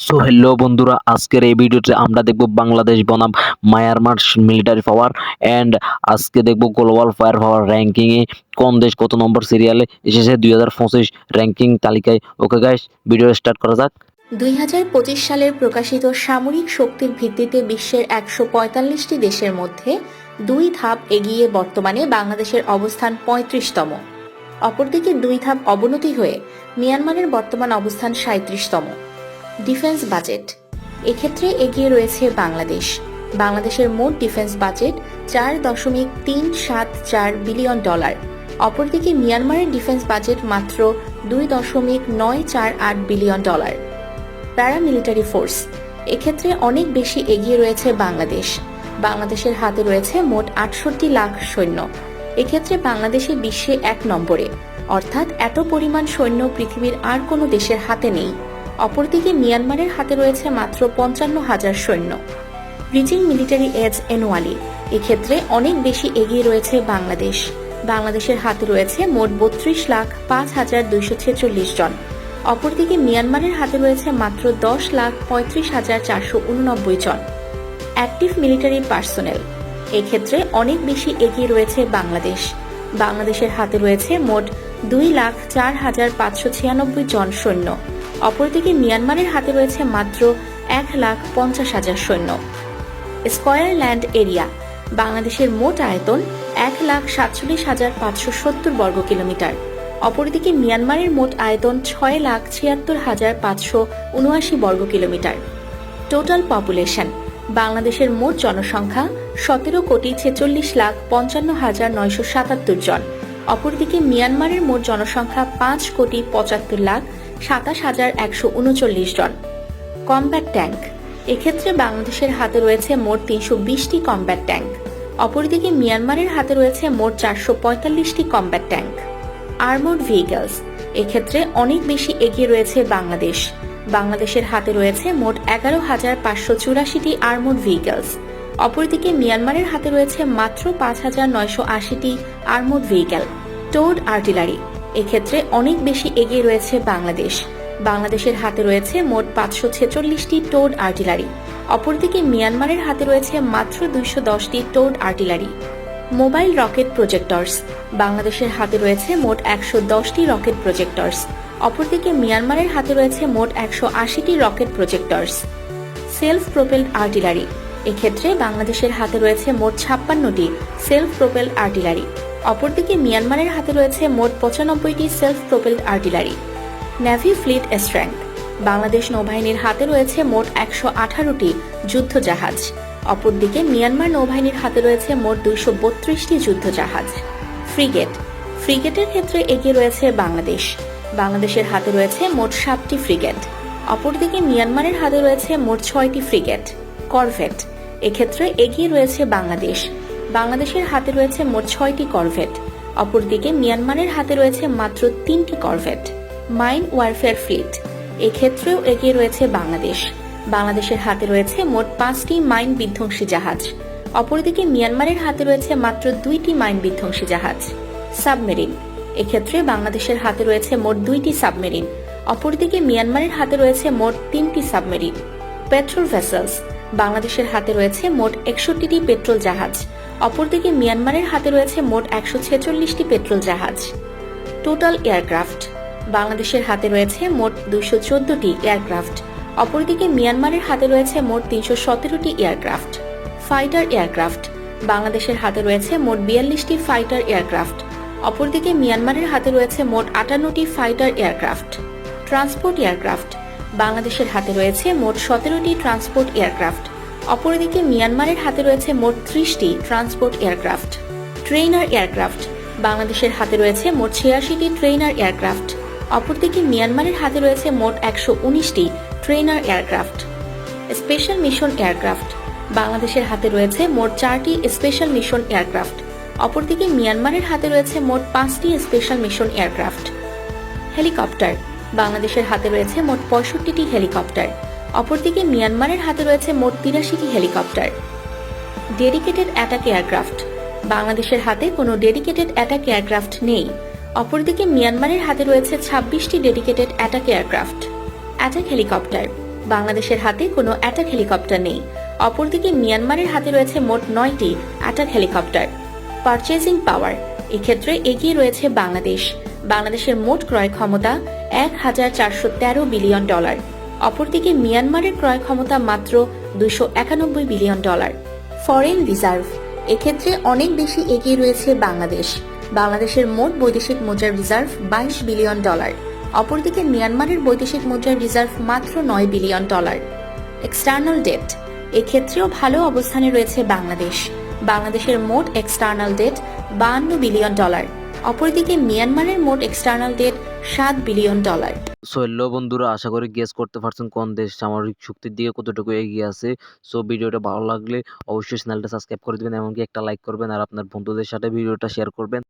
So hello বন্ধুরা, আজকের এই ভিডিওতে আমরা দেখব বাংলাদেশ বনাম মায়ানমার মিলিটারি পাওয়ার অ্যান্ড আজকে দেখব গ্লোবাল ফায়ার পাওয়ার র্যাঙ্কিংয়ে কোন দেশ কত নম্বর সিরিয়ালে এসেছে দুই হাজার পঁচিশ র্যাঙ্কিং তালিকায়। ওকে গাইস ভিডিও স্টার্ট করা যাক। দুই সালের প্রকাশিত সামরিক শক্তির ভিত্তিতে বিশ্বের একশো পঁয়তাল্লিশটি দেশের মধ্যে দুই ধাপ এগিয়ে বর্তমানে বাংলাদেশের অবস্থান পঁয়ত্রিশতম। অপরদিকে দুই ধাপ অবনতি হয়ে মিয়ানমারের বর্তমান অবস্থান সাঁত্রিশতম। Defence budget. এক্ষেত্রে এগিয়ে রয়েছে বাংলাদেশ। বাংলাদেশের মোট ডিফেন্স বাজেট চার দশমিক তিন সাত চার বিলিয়ন ডলার। অপরদিকে মিয়ানমারের ডিফেন্স বাজেট মাত্র দুই দশমিক নয় চার আট বিলিয়ন ডলার। Paramilitary force. এক্ষেত্রে অনেক বেশি এগিয়ে রয়েছে বাংলাদেশ। বাংলাদেশের হাতে রয়েছে মোট আটষট্টি লাখ সৈন্য। এক্ষেত্রে বাংলাদেশে বিশ্বে এক নম্বরে। অর্থাৎ এত পরিমাণ সৈন্য পৃথিবীর আর কোনো দেশের হাতে নেই। অপরদিকে মিয়ানমারের হাতে রয়েছে মাত্র পঞ্চান্ন হাজার সৈন্য। ব্রিজিং মিলিটারি এজ এনুয়ালি এক্ষেত্রে অনেক বেশি এগিয়ে রয়েছে বাংলাদেশ। বাংলাদেশের হাতে রয়েছে মোট বত্রিশ লাখ পাঁচ হাজার দুইশো ছেচল্লিশ জন। অপরদিকে মিয়ানমারের হাতে রয়েছে মাত্র দশ লাখ পঁয়ত্রিশ হাজার চারশো উননব্বই জন। Active military personnel. এক্ষেত্রে অনেক বেশি এগিয়ে রয়েছে বাংলাদেশ। বাংলাদেশের হাতে রয়েছে মোট দুই লাখ চার হাজার পাঁচশো ছিয়ানব্বই জন সৈন্য। অপরদিকে মিয়ানমারের হাতে রয়েছে মাত্র এক লাখ পঞ্চাশ হাজার সৈন্য। স্কয়ার ল্যান্ড এরিয়া, বাংলাদেশের মোট আয়তন এক লাখ সাতচল্লিশ হাজার পাঁচশো সত্তর বর্গ কিলোমিটার। অপরদিকে মিয়ানমারের মোট আয়তন ছয় লাখ ছিয়াত্তর হাজার পাঁচশো উনআশি বর্গ কিলোমিটার। টোটাল পপুলেশন, বাংলাদেশের মোট জনসংখ্যা সতেরো কোটি ছেচল্লিশ লাখ পঞ্চান্ন হাজার নয়শো সাতাত্তর জন। অপরদিকে মিয়ানমারের মোট জনসংখ্যা পাঁচ কোটি পঁচাত্তর লাখ সাতাশ হাজার একশো উনচল্লিশ জন। Combat tank. এক্ষেত্রে বাংলাদেশের হাতে রয়েছে মোট তিনশো বিশটি কমব্যাট ট্যাঙ্ক। অপরদিকে মিয়ানমারের হাতে রয়েছে মোট চারশো পঁয়তাল্লিশটি কমব্যাট ট্যাঙ্ক। Armoured vehicles. এক্ষেত্রে অনেক বেশি এগিয়ে রয়েছে বাংলাদেশ। বাংলাদেশের হাতে রয়েছে মোট এগারো হাজার পাঁচশো চুরাশিটি আর্মোড ভেহিকলস। অপরদিকে মিয়ানমারের হাতে রয়েছে মাত্র পাঁচ হাজার নয়শো আশিটি আর্মোড ভেহিকেল। Towed artillery. এক্ষেত্রে অনেক বেশি এগিয়ে রয়েছে বাংলাদেশ। বাংলাদেশের হাতে রয়েছে মোট পাঁচশো ছেচল্লিশটি টোড আর্টিলারি। অপরদিকে মিয়ানমারের হাতে রয়েছে মাত্র দুইশো দশটি towed artillery. Mobile rocket projectors. বাংলাদেশের হাতে রয়েছে মোট একশো দশটি রকেট প্রজেক্টরস। অপরদিকে মিয়ানমারের হাতে রয়েছে মোট একশো আশিটি rocket projectors. Self propelled artillery. এক্ষেত্রে বাংলাদেশের হাতে রয়েছে মোট ছাপ্পান্নটি সেলফ প্রোপেলড আর্টিলারি। অপরদিকে মিয়ানমারের হাতে রয়েছে মোট পঁচানব্বইটি self propelled artillery navy fleet strength Bangladesh নৌবাহিনীর হাতে রয়েছে মোট একশো আঠারোটি যুদ্ধ জাহাজ অপরদিকে মিয়ানমার নৌবাহিনীর হাতে রয়েছে মোট দুইশো বত্রিশটি যুদ্ধ জাহাজ ফ্রিগেট ফ্রিগেটের ক্ষেত্রে এগিয়ে রয়েছে বাংলাদেশ। বাংলাদেশের হাতে রয়েছে মোট সাতটি ফ্রিগেট অপরদিকে মিয়ানমারের হাতে রয়েছে মোট ছয়টি ফ্রিগেট করভেট এক্ষেত্রে এগিয়ে রয়েছে বাংলাদেশ। বাংলাদেশের হাতে রয়েছে মোট ছয়টি করভেট। অপরদিকে মিয়ানমারের হাতে রয়েছে মাত্র তিনটি করভেট। Mine warfare fleet. এক্ষেত্রেও এগিয়ে রয়েছে বাংলাদেশ। বাংলাদেশের হাতে রয়েছে মোট পাঁচটি মাইন বিধ্বংসী জাহাজ। অপরদিকে মিয়ানমারের হাতে রয়েছে মাত্র দুইটি মাইন বিধ্বংসী জাহাজ। সাবমেরিন। এক্ষেত্রে বাংলাদেশের হাতে রয়েছে মোট দুইটি সাবমেরিন। অপরদিকে মিয়ানমারের হাতে রয়েছে মোট তিনটি সাবমেরিন। Petrol vessels. বাংলাদেশের হাতে রয়েছে মোট একষট্টিটি পেট্রোল জাহাজ। অপরদিকে মিয়ানমারের হাতে রয়েছে মোট একশো ছেচল্লিশটি পেট্রোল জাহাজ। টোটাল এয়ারক্রাফট, বাংলাদেশের হাতে রয়েছে মোট দুশো চোদ্দটি এয়ারক্রাফট। অপরদিকে মিয়ানমারের হাতে রয়েছে মোট তিনশো সতেরোটি এয়ারক্রাফট, ফাইটার এয়ারক্রাফট। বাংলাদেশের হাতে রয়েছে মোট বিয়াল্লিশটি ফাইটার এয়ারক্রাফট। অপরদিকে মিয়ানমারের হাতে রয়েছে মোট আটান্নটি ফাইটার এয়ারক্রাফট। ট্রান্সপোর্ট এয়ারক্রাফট, বাংলাদেশের হাতে রয়েছে মোট সতেরোটি ট্রান্সপোর্ট এয়ারক্রাফট। অপরদিকে মিয়ানমারের হাতে রয়েছে মোট ত্রিশটি ট্রান্সপোর্ট এয়ারক্রাফট। Trainer aircraft. বাংলাদেশের হাতে রয়েছে মোট ছিয়াশিটি ট্রেইনার এয়ারক্রাফট। অপরদিকে মিয়ানমারের হাতে রয়েছে মোট একশো উনিশটি trainer aircraft. Special mission aircraft. বাংলাদেশের হাতে রয়েছে মোট চারটি স্পেশাল মিশন এয়ারক্রাফট। অপরদিকে মিয়ানমারের হাতে রয়েছে মোট পাঁচটি স্পেশাল মিশন এয়ারক্রাফট। হেলিকপ্টার। বাংলাদেশের হাতে রয়েছে মোট পঁয়ষট্টিটি হেলিকপ্টার। অপরদিকে মিয়ানমারের হাতে রয়েছে মোট তিরাশিটি হেলিকপ্টার। Dedicated attack aircraft. বাংলাদেশের হাতে কোনো ডেডিকেটেড অ্যাটাক এয়ারক্রাফট নেই। অপরদিকে মিয়ানমারের হাতে রয়েছে ছাব্বিশটি dedicated attack aircraft. Attack helicopter. বাংলাদেশের হাতে কোনো অ্যাটাক হেলিকপ্টার নেই। অপরদিকে মিয়ানমারের হাতে রয়েছে মোট নয়টি অ্যাটাক হেলিকপ্টার। পারচেজিং পাওয়ার। এক্ষেত্রে এগিয়ে রয়েছে বাংলাদেশ। বাংলাদেশের মোট ক্রয় ক্ষমতা এক হাজার চারশো তেরো বিলিয়ন ডলার। অপরদিকে মিয়ানমারের ক্রয় ক্ষমতা মাত্র দুশো একানব্বই বিলিয়ন ডলার। ফরেন রিজার্ভ এক্ষেত্রে অনেক বেশি এগিয়ে রয়েছে বাংলাদেশ। বাংলাদেশের মোট বৈদেশিক মুদ্রার রিজার্ভ বাইশ বিলিয়ন ডলার। অপরদিকে মিয়ানমারের বৈদেশিক মুদ্রার রিজার্ভ মাত্র নয় বিলিয়ন ডলার। এক্সটার্নাল ডেট এক্ষেত্রেও ভালো অবস্থানে রয়েছে বাংলাদেশ। বাংলাদেশের মোট এক্সটার্নাল ডেট বাহান্ন বিলিয়ন ডলার। অপরদিকে মিয়ানমারের মোট এক্সটার্নাল ডেট সাত বিলিয়ন ডলার। সো হ্যালো বন্ধুরা, আশা করি গেস করতে পারছেন কোন দেশ সামরিক শক্তির দিকে কতটুকু এগিয়ে আছে। সো ভিডিওটা ভালো লাগলে অবশ্যই চ্যানেলটা সাবস্ক্রাইব করে দেবেন, এমনকি একটা লাইক করবেন আর আপনার বন্ধুদের সাথে ভিডিওটা শেয়ার করবেন।